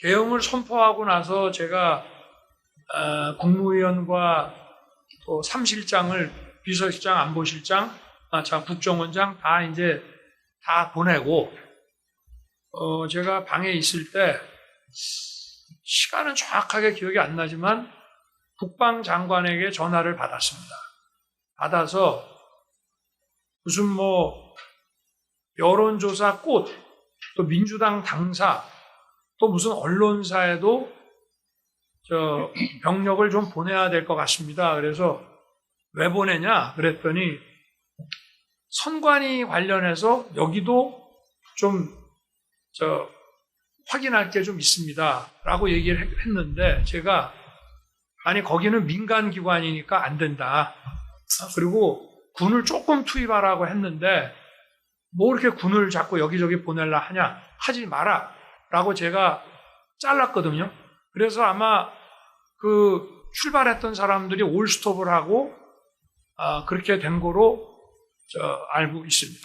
계엄을 선포하고 나서 제가 어, 국무위원과 또 3실장을 비서실장, 안보실장, 아, 자, 국정원장 다 이제 다 보내고 어, 제가 방에 있을 때 시간은 정확하게 기억이 안 나지만 국방장관에게 전화를 받았습니다. 받아서 무슨 뭐 여론조사 꽃, 또 민주당 당사, 또 무슨 언론사에도 저 병력을 좀 보내야 될 것 같습니다. 그래서 왜 보내냐? 그랬더니 선관위 관련해서 여기도 좀 저 확인할 게 좀 있습니다. 라고 얘기를 했- 했는데 제가 아니 거기는 민간 기관이니까 안 된다. 아, 그리고 군을 조금 투입하라고 했는데 뭐 이렇게 군을 자꾸 여기저기 보낼라 하냐? 하지 마라. 라고 제가 잘랐거든요. 그래서 아마 그 출발했던 사람들이 올스톱을 하고 아, 그렇게 된 거로 저 알고 있습니다.